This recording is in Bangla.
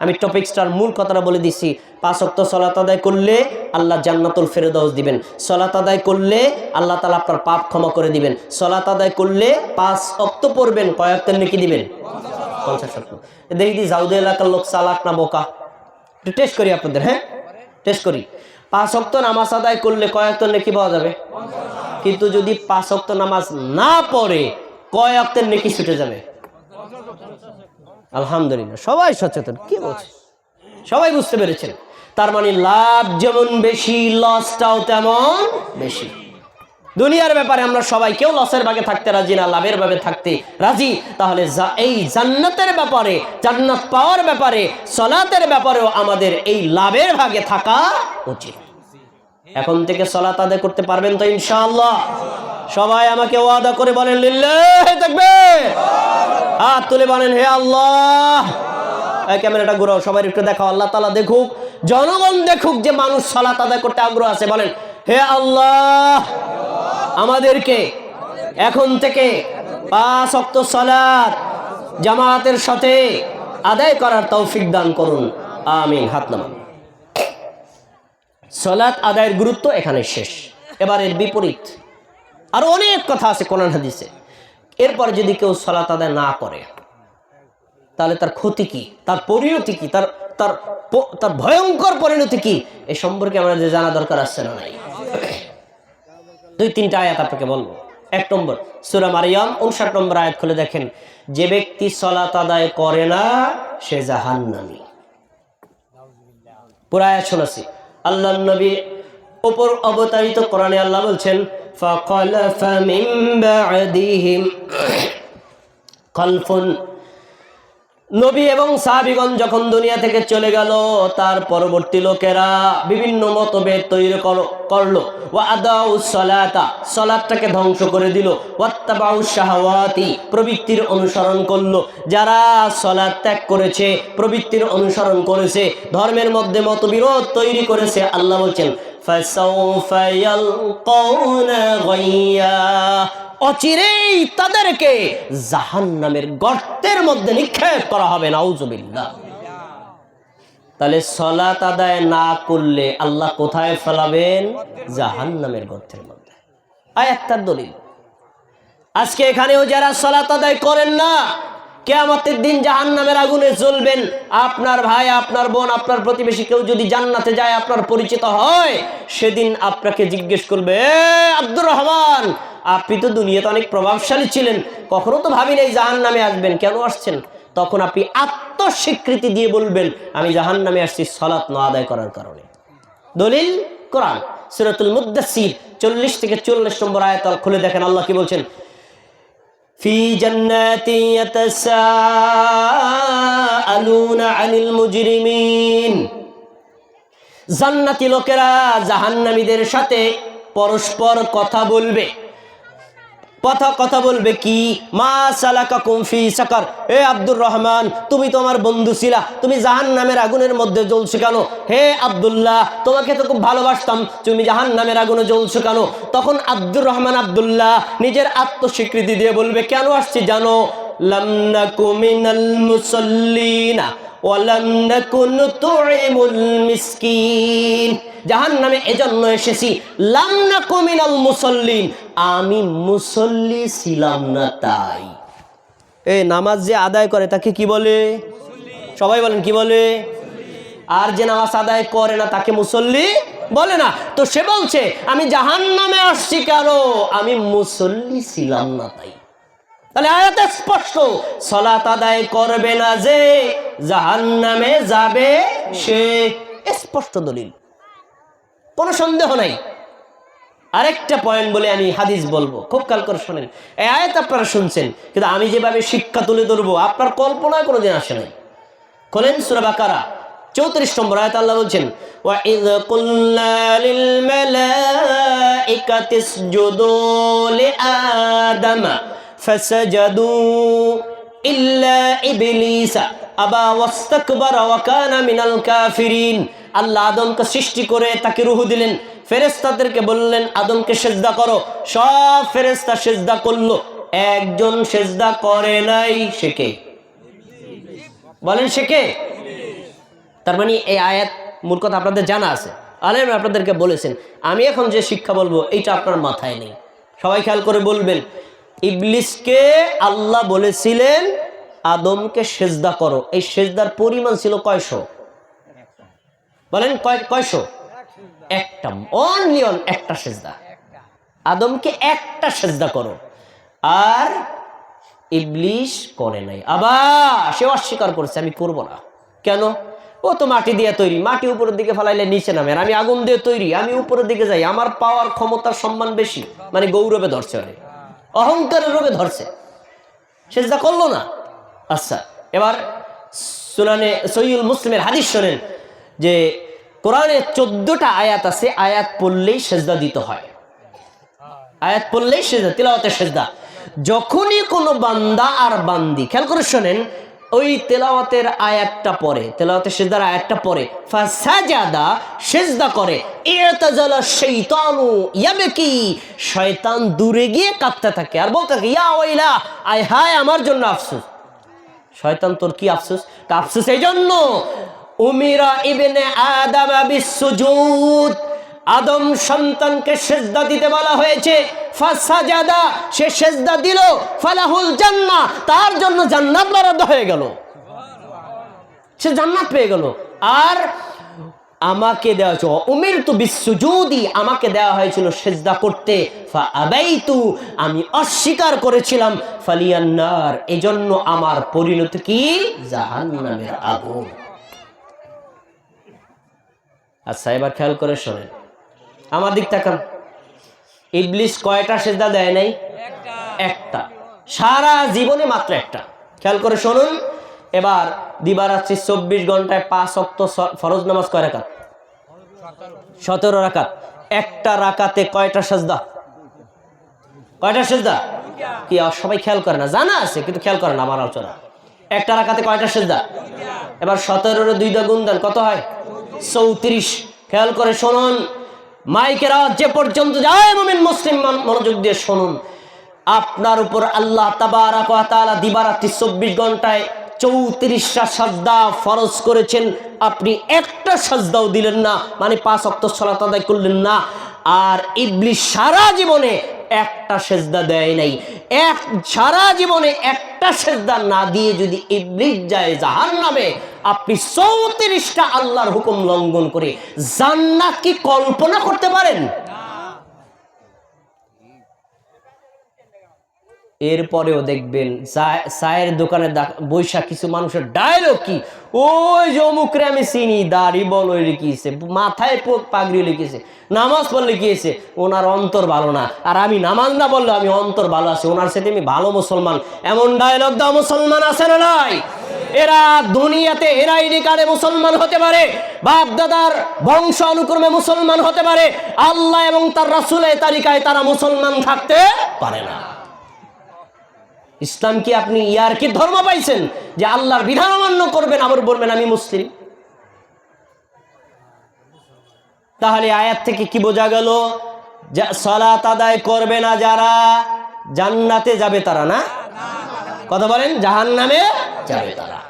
আমি টপিক্সটার মূল কথাটা বলে দিছি। পাঁচ অক্ত সলাত আদায় করলে আল্লাহ জান্নাতুল ফেরদাউস দিবেন। সলাত আদায় করলে আল্লাহ তালা আপনার পাপ ক্ষমা করে দিবেন। সলাত আদায় করলে পাঁচ অক্ত পড়বেন কয়েকটা নাকি দিবেন? পঞ্চাশ অক্ত দেখি জাউদ এলাকার লোক চালাক না বোকা? একটু টেস্ট করি আপনাদের হ্যাঁ? টেস্ট করি। পাঁচ অক্ত নামাজ আদায় করলে কয়েকটা নেকি পাওয়া যাবে? কিন্তু যদি পাঁচ অক্ত নামাজ না পড়ে, কয় অক্তের নেকি ছুটে যাবে? আলহামদুলিল্লাহ, সবাই সচেতন, কি বলছে? সবাই বুঝতে পেরেছেন? তার মানে লাভ যেমন বেশি লসটাও তেমন বেশি। দুনিয়ার ব্যাপারে আমরা সবাই কেউ লসের ভাগে থাকতে রাজি না, লাভের ভাগে থাকতে রাজি। তাহলে এই জান্নাতের ব্যাপারে, জান্নাত পাওয়ার ব্যাপারে, সলাতের ব্যাপারেও আমাদের এই লাভের ভাগে থাকা উচিত। এখন থেকে সলাত আদায় করতে পারবেন তো ইনশাআল্লাহ। সবাই আমাকে ওয়াদা করে বলেন, লিল্লাহি তাকবীর! হাত তুলে বলেন, হে আল্লাহ। ক্যামেরাটা ঘুরাও, সবাই একটু দেখাও, আল্লাহ তাআলা দেখুক, জনগণ দেখুক যে মানুষ সালাত আদায় করতে আগ্রহ আছে। বলেন, হে আল্লাহ, আমাদেরকে এখন থেকে পাঁচ অক্ত সালাত জামাতের সাথে আদায় করার তৌফিক দান করুন। আমিন, হাত নামান। সলাৎ আদায়ের গুরুত্ব এখানে শেষ। এবারের বিপরীত। আরও অনেক কথা আছে কোরআন হাদিসে। এরপর যদি কেউ সলাৎ আদায় না করে, তাহলে তার ক্ষতি কি? তার পরিণতি কি? তার তার তার ভয়ঙ্কর পরিণতি কি? এ সম্পর্কে আমাদের জানা দরকার আছে না নাই? দুই, তিনটা আয়াত আপনাকে বলব। এক নম্বর, সুরা মারিয়াম, উনষাট নম্বর আয়াত খুলে দেখেন, যে ব্যক্তি সলাত আদায় করে না, সে জাহান্নামী। পুরা আয়াত শোনাছি। আল্লাহ নবী উপর অবতারিত কোরআনে আল্লাহ বলছেন فَخَلَفَ مِن بَعْدِهِمْ خَلْفٌ নবী এবং সাহাবিগণ যখন দুনিয়া থেকে চলে গেল তার পরবর্তী লোকেরা বিভিন্ন মতভেদ তৈরি কর- করলো ওয়া আদাউ সলাতা সলাতটাকে ধ্বংস করে দিল ওয়াত্তাবাউ শাহওয়াতি প্রবৃত্তির অনুসরণ করলো যারা সলাত ত্যাগ করেছে প্রবৃত্তির অনুসরণ করেছে ধর্মের মধ্যে মতবিরোধ তৈরি করেছে আল্লাহ বলছেন فَسَوْفَ يَلْقَوْنَ غَيًّا অচিরেই তাদেরকে জাহান্নামের গর্তের মধ্যে নিক্ষেপ করা হবে নাউজুবিল্লাহ তাহলে সলাত আদায় না করলে আল্লাহ কোথায় ফেলাবেন জাহান্নামের গর্তের মধ্যে আয়াত্তার দলিল আজকে এখানেও যারা সলাত আদায় করেন না কেয়ামতের দিন জাহান্নামের আগুনে জ্বলবেন। আপনার ভাই, আপনার বোন, আপনার প্রতিবেশী কেউ যদি জান্নাতে যায়, আপনার পরিচিত হয়, সেদিন আপনাকে জিজ্ঞেস করবে আব্দুর রহমান, আপনি তো দুনিয়াতে অনেক প্রভাবশালী ছিলেন, কখনো তো ভাবি নাই জাহান নামে আসবেন, কেন আসছেন? তখন আপনি আত্মস্বীকৃতি দিয়ে বলবেন, আমি জাহান নামে আসছি সলাৎ না আদায় করার কারণে। দলিল, কোরআন, সিরাতুল মুদাসির চল্লিশ থেকে চল্লিশ নম্বর আয়াত, খুলে দেখেন, আল্লাহ কি বলছেন? في جنات يتساءلون عن المجرمين জান্নাতি লোকেরা জাহান্নামীদের সাথে পরস্পর কথা বলবে কথা কথা বলবে কি? মা সালাকা কুমফি সাকার। হে আব্দুর রহমান, তুমি তো আমার বন্ধু ছিলা। তুমি জাহান নামের আগুনের মধ্যে জ্বলছো কেন? হে আব্দুল্লাহ, তোমাকে তো খুব ভালোবাসতাম। তুমি জাহান নামের আগুনে জ্বলছো কেন? তখন আব্দুর রহমান আব্দুল্লাহ নিজের আত্মস্বীকৃতি দিয়ে বলবে, কেন আসছি জানো? লামনাকু মিনাল মুসাল্লিনা ওয়ালাম নাকুন তুইমুল মিসকিন। জাহান নামে এজন্য এসেছি। লাম নাকু মিনাল মুসল্লিন। আমি মুসল্লি ছিলাম না তাই। এ, নামাজ যে আদায় করে, তাকে কি বলে? সবাই বলেন, কি বলে? আর যে নামাজ আদায় করে না, তাকে মুসল্লি বলে না। তো সে বলছে, আমি জাহান নামে আসছি কেন? আমি মুসল্লি ছিলাম না তাই। তাহলে আয়াতে স্পষ্ট। সলাত আদায় করবে না যে জাহান নামে যাবে সে। স্পষ্ট দলিল। কোনো সন্দেহ নাই আরেকটা পয়েন্ট বলে আমি হাদিস বলবো খুব কাল করে শোনেন এই আয়াত আপনারা শুনছেন কিন্তু আমি যেভাবে শিক্ষা তুলে ধরবো আপনার কল্পনায় কোনোদিন আসে নাই খোলেন সুরা বাকারা চৌত্রিশ নম্বর আয়াত আল্লাহ বলছেন وَإِذْ قُلْنَا لِلْمَلَائِكَةِ اسْجُدُوا لِآدَمَ فَسَجَدُوا إِلَّا إِبْلِيسَ أَبَى وَاسْتَكْبَرَ وَكَانَ مِنَ الْكَافِرِينَ আল্লাহ আদমকে সৃষ্টি করে তাকে রুহু দিলেন। ফেরেস্তাদেরকে বললেন, আদমকে সেজদা করো। সব ফেরেস্তা সেজদা করল। একজন সেজদা করে নাই কে? বলেন কে? তার মানে এই আয়াত মূল কথা আপনাদের জানা আছে। আলেম আপনাদেরকে বলেছেন, আমি এখন যে শিক্ষা বলব, এইটা আপনার মাথায় নেই। সবাই খেয়াল করে বলবেন, ইবলিসকে আল্লাহ বলেছিলেন, আদমকে সেজদা করো। এই সেজদার পরিমাণ ছিল কয়শো? বলেন কয় কয়শো? একটা অনলি অন একটা সেজদা। আদমকে একটা সেজদা করো। আর ইবলিশ করে নাই। আবার সে অস্বীকার করছে, আমি করব না। কেন? ও তো মাটি দিয়ে তৈরি। মাটি উপরের দিকে ফেলাইলে নিচে নামে। আমি আগুন দিয়ে তৈরি। আমি উপরের দিকে যাই। আমার পাওয়ার ক্ষমতার সম্মান বেশি। মানে গৌরবে ধরছে আরে অহংকারের রোগে ধরছে। সেজদা করল না। আচ্ছা এবার সুনানে সৈয়ুল মুসলিমের হাদিস শোনেন। যে কোরআনে চোদ্দটা আয়াত আছে, আয়াত পড়লেই সেজদা দিতে হয়। আয়াত পড়লেই সেজদা, তিলাওয়াতের সেজদা। যখনই কোনো বান্দা আর বান্দি, খেয়াল করে শোনেন, ওই তেলাওয়াতের আয়াতটা পরে তেলাওয়াতের সেজদার আয়াতটা পরে ফাসাজাদা, সেজদা করে ইয়তাজালা শাইতানু ইয়াবকি, শয়তান দূরে গিয়ে কাঁদতে থাকে আর বলতে থাকে, ইয়া ওয়াইলা আয় হায় আমার জন্য আফসোস। শয়তান তোর কি আফসোস? তা আফসোস এই জন্য উমিরা ইবনে আদম বিসুজুদ। আদম সন্তানকে সেজদা দিতে বলা হয়েছে। ফাসাজাদা, সে সেজদা দিল, ফালাহুল জান্নাহ, তার জন্য জান্নাত বরাদ্দ হয়ে গেল। সে জান্নাত পেয়ে গেল। আর আমাকে দেওয়া হয়েছে উমির তু বিশ্বজুদি আমাকে দেওয়া হয়েছিল সেজদা করতে। ফা আবাইতু, আমি অস্বীকার করেছিলাম। ফালিয়ান্নার, এজন্য আমার পরিণতি কি? জাহান্নামের আগুন। আচ্ছা এবার খেয়াল করে শোনেন। আমার দিক তাকান। ইবলিস কয়টা সেজদা দেয় নাই? একটা। সারা জীবনে মাত্র একটা। খেয়াল করে শুনুন। এবার দিবারাত্রি চব্বিশ ঘন্টায় পাঁচ অক্ত ফরজ নামাজ কয় রাকাত? সতেরো রাকাত। একটা রাকাতে কয়টা সেজদা? কয়টা সেজদা? কি, সবাই খেয়াল করে না? জানা আছে, কিন্তু খেয়াল করে না আমার আলোচনা। একটা রাকাতে কয়টা সেজদা? এবার সতেরোর দুইটা গুণ দেন, কত হয়? চৌত্রিশ। খেয়াল করে শুনুন। মাইকের যে পর্যন্ত যায়, মুমিন মুসলিম মনোযোগ দিয়ে শুনুন। আপনার উপর আল্লাহ তাবারাক ওয়া দিবারাত্রি চব্বিশ ঘন্টায় চৌত্রিশটা সাজদা ফরজ করেছেন। আপনি একটা সাজদাও দিলেন না। মানে পাঁচ অক্ত সলাত আদায় করলেন না। আর ইবলিশ সারা জীবনে একটা সেজদা দেয় নাই। এক সারা জীবনে একটা সেজদা না দিয়ে যদি ইবলিশ যায় জাহান নামে আপনি চৌত্রিশটা আল্লাহর হুকুম লঙ্ঘন করে জান্নাত কি কল্পনা করতে পারেন? এরপরেও দেখবেন চায়ের দোকানে বৈশাখ কিছু মানুষের ডায়লগ কি? ওই যে অমুকরে আমি চিনি, দাড়ি বল ওই লিখিয়েছে মাথায় পাগড়ি লিখেছে, নামাজ পড়লে গিয়েছে ওনার অন্তর ভালো না। আর আমি নামাজ না বললে আমি অন্তর ভালো আছি, ওনার সাথে আমি ভালো মুসলমান। এমন ডায়লগ দাও মুসলমান আছে না নাই? এরা দুনিয়াতে এরা আইডি মুসলমান হতে পারে বাপ দাদার বংশ অনুক্রমে মুসলমান হতে পারে, আল্লাহ এবং তার রাসুলের তালিকায় তারা মুসলমান থাকতে পারে না। ইসলাম কি আপনি ইয়ার কি ধর্ম পাইছেন যে আল্লাহর বিধান অমান্য করবেন? আবার বলবেন, আমি মুসলিম। তাহলে আয়াত থেকে কি বোঝা গেল সালাত আদায় করবে না যারা? জান্নাতে যাবে তারা না? কথা বলেন জাহান নামে যাবে তারা।